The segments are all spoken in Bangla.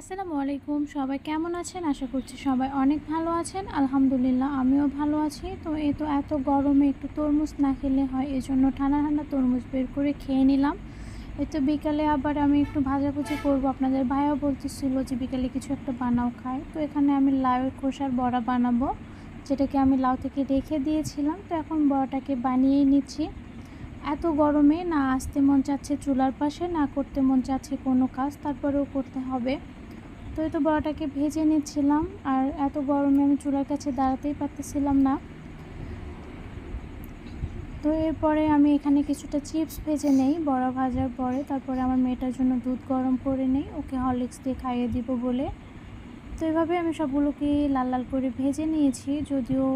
আসসালামু আলাইকুম। সবাই কেমন আছেন? আশা করছি সবাই অনেক ভালো আছেন। আলহামদুলিল্লাহ, আমিও ভালো আছি। তো এই তো এত গরমে একটু তরমুজ না খেলে হয় এই জন্য ঠান্ডা ঠান্ডা তরমুজ বের করে খেয়ে নিলাম। এই তো বিকালে আবার আমি একটু ভাজাভুজি করব। আপনাদের ভাইও বলতেছিল যে বিকালে কিছু একটা বানাও খায়। তো এখানে আমি লাউয়ের খোসার বড়া বানাবো, যেটাকে আমি লাউ থেকে রেখে দিয়েছিলাম। তো এখন বড়াটাকে বানিয়েই নিচ্ছি। এত গরমে না আসতে মন চাচ্ছে চুলার পাশে, না করতে মন চাচ্ছে কোনো কাজ, তারপরেও করতে হবে। তো এই তো বড়াটাকে ভেজে নিচ্ছিলাম, আর এত গরমে আমি চুলার কাছে দাঁড়াতেই পারতেছিলাম না। তো এরপরে আমি এখানে কিছুটা চিপস ভেজে নেই, বড়া ভাজার পরে। তারপরে আমার মেয়েটার জন্য দুধ গরম করে নেই, ওকে হরলিক্স দিয়ে খাইয়ে দিব বলে। তো এভাবে আমি সবগুলোকে লাল লাল করে ভেজে নিয়েছি, যদিও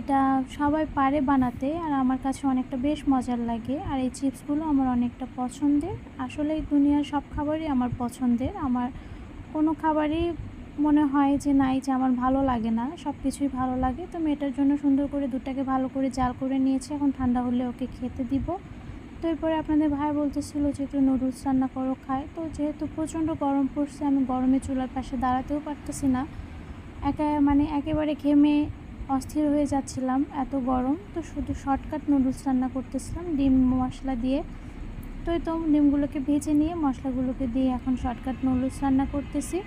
এটা সবাই পারে বানাতে, আর আমার কাছে অনেকটা বেশ মজার লাগে। আর এই চিপসগুলো আমার অনেকটা পছন্দের। আসলে দুনিয়ার সব খাবারই আমার পছন্দের। আমার কোনো খাবারই মনে হয় যে নাই, যে আমার ভালো লাগে না সব কিছুই ভালো লাগে। তো মেয়েটার জন্য সুন্দর করে দুটাকে ভালো করে জাল করে নিয়েছি, এখন ঠান্ডা হলে ওকে খেতে দিব। তো এরপরে আপনাদের ভাই বলতেছিল যে একটু নুডলস রান্না করো, খায়। তো যেহেতু প্রচণ্ড গরম পড়ছে, আমি গরমে চুলার পাশে দাঁড়াতেও পারতেছি না। একা মানে একেবারে ঘেমে অস্থির হয়ে যাচ্ছিলাম এত গরম। তো শুধু শর্টকাট নুডলস রান্না করতেছিলাম, ডিম মশলা দিয়ে। তো এই তো ডিমগুলোকে ভেজে নিয়ে মশলাগুলোকে দিয়ে এখন শর্টকাট নুডলস রান্না করতেছি।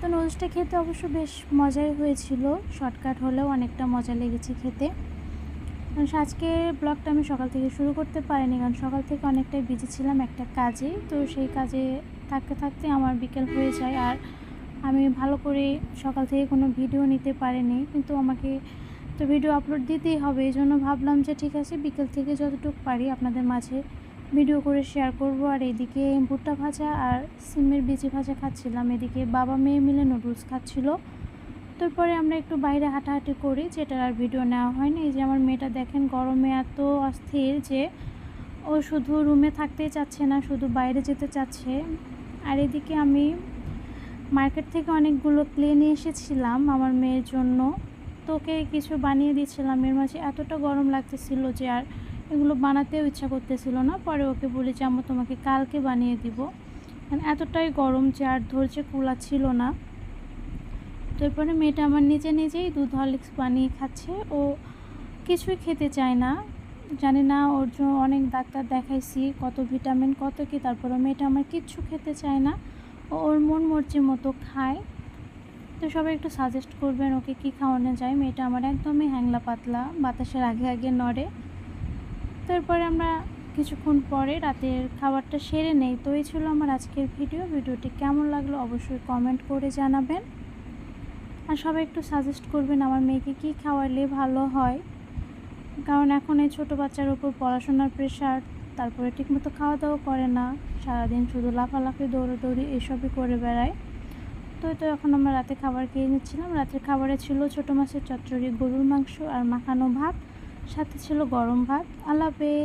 তো নুডলসটা খেতে অবশ্য বেশ মজাই হয়েছিল। শর্টকাট হলেও অনেকটা মজা লেগেছে খেতে। আজকে ব্লগটা আমি সকাল থেকে শুরু করতে পারিনি, কারণ সকাল থেকে অনেকটাই বিজি ছিলাম একটা কাজে। তো সেই কাজে থাকতে থাকতে আমার বিকেল হয়ে যায় আর আমি ভালো করে সকাল থেকে কোনো ভিডিও নিতে পারিনি। কিন্তু আমাকে তো ভিডিও আপলোড দিতেই হবে, এই জন্য ভাবলাম যে ঠিক আছে, বিকেল থেকে যতটুকু পারি আপনাদের মাঝে ভিডিও করে শেয়ার করব। আর এদিকে ভুট্টা ভাজা আর সিমের বিচি ভাজা খাচ্ছিলাম, এদিকে বাবা মেয়ে মিলে নুডলস খাচ্ছিল। তারপরে আমরা একটু বাইরে হাঁটাহাঁটি করি যেটার আর ভিডিও নেওয়া হয়নি। এই যে আমার মেয়েটা দেখেন, গরমে এত অস্থির যে ও শুধু রুমে থাকতেই চাচ্ছে না, শুধু বাইরে যেতে চাচ্ছে। আর এদিকে আমি মার্কেট থেকে অনেকগুলো ক্লে নিয়ে এসেছিলাম আমার মেয়ের জন্য। তোকে কিছু বানিয়ে দিয়েছিলাম এর মাঝে এতটা গরম লাগতেছিল যে আর এগুলো বানাতেও ইচ্ছা করতেছিল না। পরে ওকে বলি যে আমি তোমাকে কালকে বানিয়ে দিব। কারণ এতটাই গরম যে আর ধৈর্য কুলা ছিল না তারপরে মেয়েটা আমার নিজে নিজেই দুধ হরলিক্স বানিয়ে খাচ্ছে। ও কিছুই খেতে চায় না। জানি না, ওর জন্য অনেক ডাক্তার দেখাইছি, কত ভিটামিন, কত কি। তারপরে মেয়েটা আমার কিচ্ছু খেতে চায় না। ওর মন মর্জির মতো খায়। তো সবাই একটু সাজেস্ট করবেন ওকে কী খাওয়ানো যায়। মেয়েটা আমার একদমই হ্যাংলা পাতলা, বাতাসের আগে আগে নড়ে। তারপরে আমরা কিছুক্ষণ পরে রাতের খাবারটা সেরে নেই। তো এই ছিল আমার আজকের ভিডিও ভিডিওটি কেমন লাগল অবশ্যই কমেন্ট করে জানাবেন। আর সবাই একটু সাজেস্ট করবেন আমার মেয়েকে কী খাওয়ালে ভালো হয়। কারণ এখন এই ছোটো বাচ্চার উপর পড়াশোনার প্রেশার তারপরে ঠিকমতো খাওয়া দাওয়া করে না। সারাদিন শুধু লাফালাফি, দৌড়াদৌড়ি, এসবই করে বেড়ায়। তো তো এখন আমরা রাতে খাবার খেয়ে নিচ্ছিলাম। রাতের খাবারে ছিল ছোটো মাছের চচ্চড়ি, গরুর মাংস আর মাখানো ভাত, সাথে ছিল গরম ভাত। আলাপে